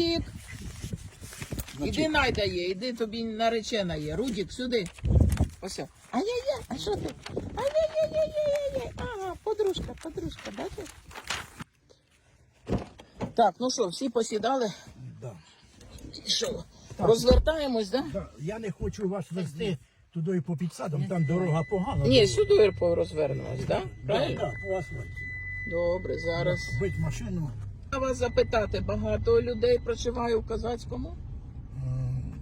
Рудік! Іди найда є, іди тобі наречена є. Рудік, сюди. Ось. Ай-яй-яй, а що ти? Ай-яй-яй-яй-яй-яй. Ага, подружка, подружка, бачиш? Так, ну що, всі посідали? Да. Що? Розвертаємось, так? Да? Да. Я не хочу вас вести туди і по підсадам, там дорога погана. Ні, сюди розвернемось, так? Да, Правильно? да, по асфальті. Добре, зараз. Бить машину. Я вас запитати, багато людей проживає в Казацькому? м,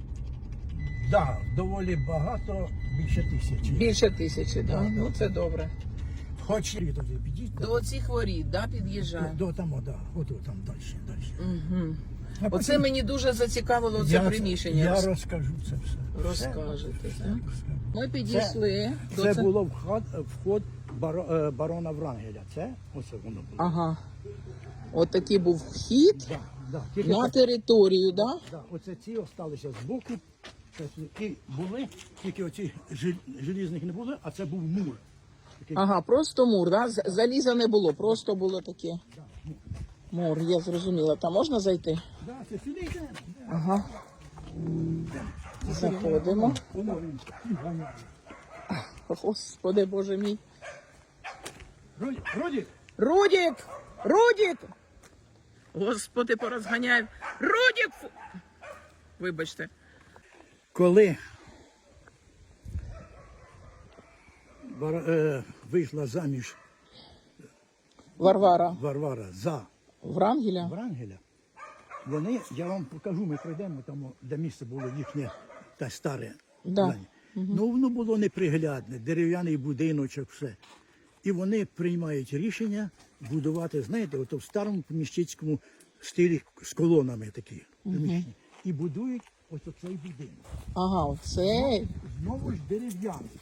Да, доволі багато, більше тисячі. Більше тисячі, так? Да, Ну це добре. Хоч і туди підійти. До оцих воріт, да, під'їжджає? До там, да, от там далі, далі. Угу. А Оце потім мені дуже зацікавило це я- приміщення. Я розкажу це все. Розкажете, Все, так? Ми підійшли до Це це- було вход, вход е, барона Врангеля. Це оце воно було. Ага. От такий був вхід Да, да. Тільки на так- територію, да? Да, оце ці осталися збоку. І були, тільки оці жел- желізних не було, а це був мур. Такий, Ага, просто мур, да? З- Заліза не було, просто було таке. да, мур. Мур, я зрозуміла. Там можна зайти? Да, це сюди йде. Ага. Заходимо. Воно він ганяє. Господи Боже мій. Роді, Роді, Рудік! Рудік! Господи, порозганяй. Рудік! Вибачте. коли е, вийшла заміж Варвара. Варвара за Врангеля? Врангеля, вони, я вам покажу, ми пройдемо там, де місце було їхнє та старе. Да. здання. Ну воно було неприглядне, дерев'яний будиночок, все. І вони приймають рішення будувати, знаєте, ото в старому поміщицькому стилі з колонами такі. І будують ось оцей будинок. Ага, оцей. Знову ж дерев'яний.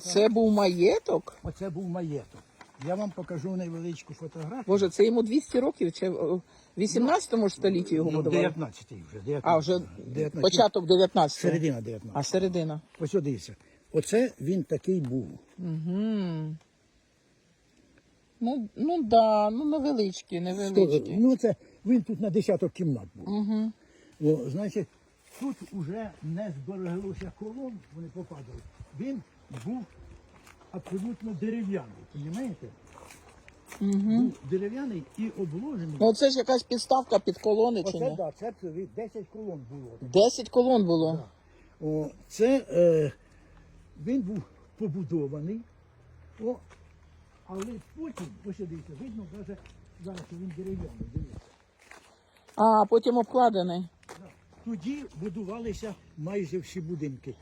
Це був маєток? Оце був маєток. Я вам покажу невеличку фотографію. Боже, це йому 200 років, чи в 18 ж столітті його Ну, будували? 19-й вже. 19, А, вже 19, початок 19-го. Середина 19. А середина. Ось дивіться. Оце він такий був. Угу. Ну, ну да, ну невеличкі, невеличкі. Ну, це він тут на десяток кімнат був. Угу. О, значить, тут вже не збереглося колон, вони попадали. Він був абсолютно дерев'яний, розумієте? Угу. Був дерев'яний і обложений. Ну це ж якась підставка під колони чи Оце, ні? да, це 10 колон було. 10 колон було. О, це е, він був побудований, о, але потім, ось дивіться, видно, навіть зараз що він дерев'яний, дивіться. А, потім обкладений. Тоді будувалися майже всі будинки.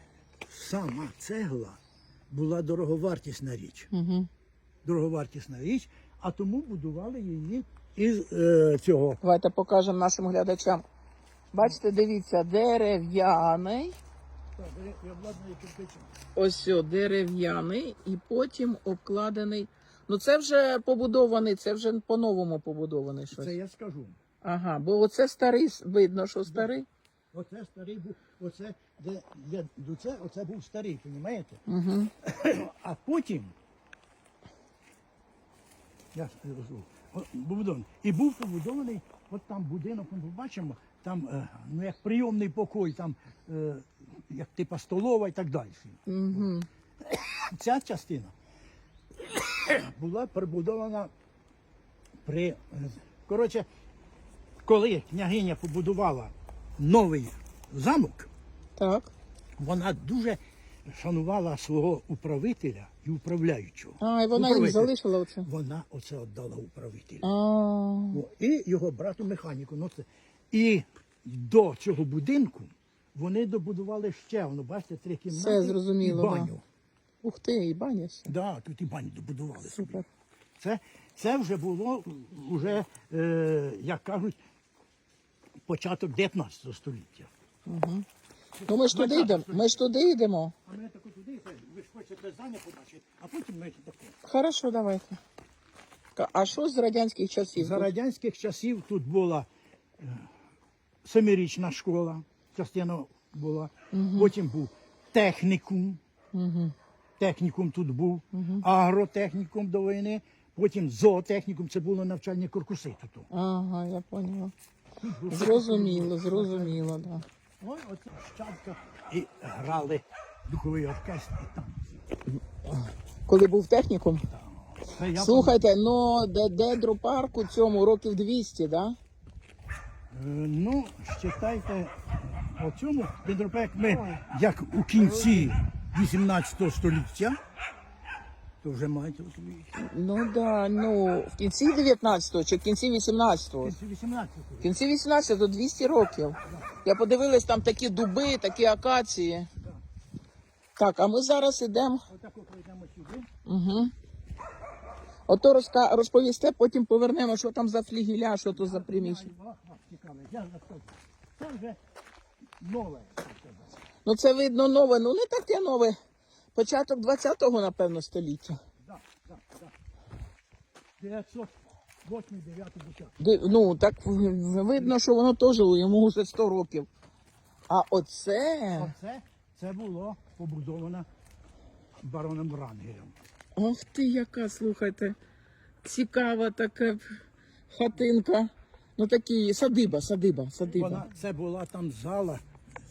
Сама цегла була дороговартісна річ. Угу. Дороговартісна річ, а тому будували її із е, цього. Давайте покажемо нашим глядачам. Бачите, дивіться, дерев'яний. Ось сьо, дерев'яний і потім обкладений. Ну це вже побудований, це вже по-новому побудований щось. Це я скажу. Ага, бо оце старий, видно, що старий. Оце старий був, оце, де, де, до це, оце був старий, розумієте? Угу. А потім я о, побудований. І був побудований, от там будинок, ми побачимо, там е, ну, як прийомний покой, там е, як типа столова і так далі. Угу. Ця частина була прибудована при. Коротше, коли княгиня побудувала новий замок, Так. вона дуже шанувала свого управителя і управляючого. А, і вона їм залишила оце. Вона оце віддала управителю. О, І його брату механіку. Ну, це. І до цього будинку вони добудували ще, воно, бачите, три кімнати Все зрозуміло, і баню. ух ти, і баня ще. Да, тут і баню добудували. собі. Це, це вже було, вже, е, як кажуть, початок 19 століття. Ну ми ж туди йдемо. Ми ж туди йдемо. А ми тако туди, ви ж хочете здання побачити, а потім ми таке. Хорошо, давайте. А що з радянських часів? За радянських часів тут була е, семирічна школа, частина була. Потім був технікум. Угу. Технікум тут був, агротехнікум до війни. Потім зоотехнікум це було навчальні корпуси тут. Ага, я поняла. Зрозуміло, зрозуміло, да. Ой, оце щадка. І грали духовий оркестр і там. Коли був технікум. Це я Слухайте, ну де дендропарку цьому років 200, да? Е, Ну, считайте, у цьому дендропек ми як у кінці 18 століття, то вже маєте розуміти. Ну да, ну в кінці 19-го чи в кінці 18-го? Кінці 18 В кінці 18 до 200 років. Я подивилась, там такі дуби, такі акації. Так, а ми зараз ідемо. Отако пройдемо сюди. Угу. Ото розка... розповісте, потім повернемо, що там за флігіля, що то за приміщення. Цікаве. Я розкажу. Це вже нове. Ну це видно нове, ну не таке нове. Початок 20-го, напевно, століття. Да, да, да. 908 9 початку. Ну, так видно, що воно теж йому вже 100 років. А оце. Оце це було побудовано бароном Рангелем. Ох ти, яка, слухайте, цікава така хатинка. Ну такі садиба, садиба, садиба. Вона, це була там зала,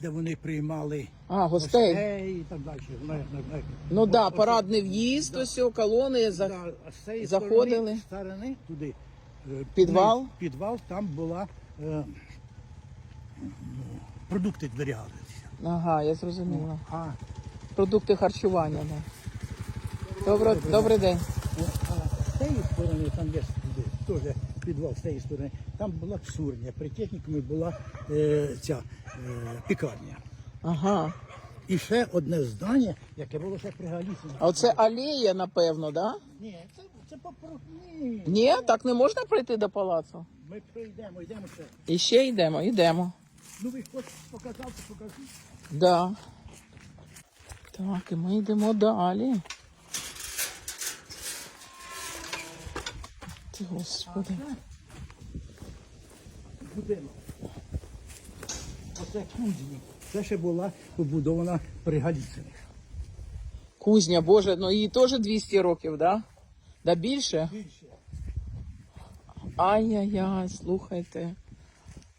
де вони приймали А, гостей. гостей і так далі. Знаєте, знаєте. Ну так, да, парадний в'їзд, ось о, колони. За... Да, а з цієї заходили. сторони, сторони туди. е, Підвал? туди, Підвал, там була е, ну, продукти зберігалися. Ага, я зрозуміла. А, Продукти харчування, да. Добро, добрий день. з цієї сторони, там є теж підвал з цієї сторони, там була псурня, при технікумі була е, ця е, пікарня. Ага. І ще одне здання, яке було ще при Галіці. А оце алея, напевно, да? Ні, це, це попро... Ні. Ні, так не можна прийти до палацу. Ми прийдемо, йдемо ще. І ще йдемо, йдемо. Ну ви хочете показати, покажіть. Да. Так, і ми йдемо далі. Господи. Будинок. Оце кузні. Це ще була побудована при Галіциних. Кузня, Боже, ну їй теж 200 років, да? Да більше? Більше. Ай-яй-яй, слухайте.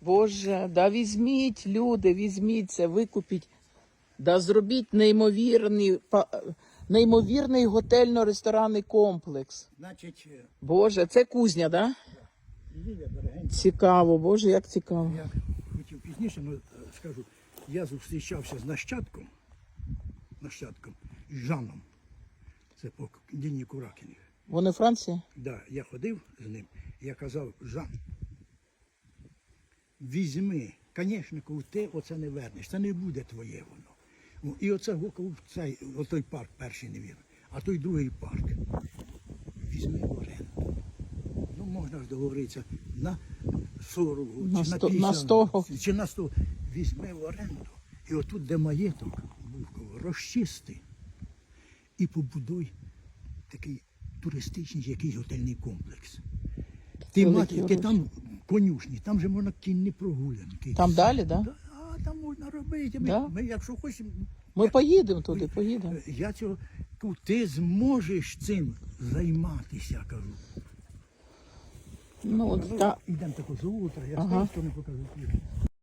Боже, да візьміть, люди, візьміть це, викупіть. Да зробіть неймовірний, неймовірний готельно-ресторанний комплекс. Значить, е, Боже, це кузня, да? Лілія дорогенька, Цікаво, Боже, як цікаво. я хотів пізніше, ну, е, скажу, я зустрічався з нащадком, нащадком, Жаном. Це по Діні Куракіних. Вони Франції? Да, я ходив з ним, я казав, Жан, візьми, звісно, коли ти оце не вернеш, це не буде твоє воно. І оце гукав цей, отой парк перший не вірив, а той другий парк. Візьми в оренду. Ну, можна ж договоритися на 40 років, На чи на сто- на 100 чи на 100. Візьми в оренду. І отут, де маєток був, розчисти і побудуй такий туристичний якийсь готельний комплекс. Ти, мати, ти там конюшні, там же можна кінні прогулянки. Там далі, да? Да, там можна робити. Ми, Да? ми якщо хочемо, Ми поїдемо туди, поїдемо. я цього кажу, ти зможеш цим займатися, кажу. Ну, от, та, Ідемо тако зутра, я Ага. ага. не покажу.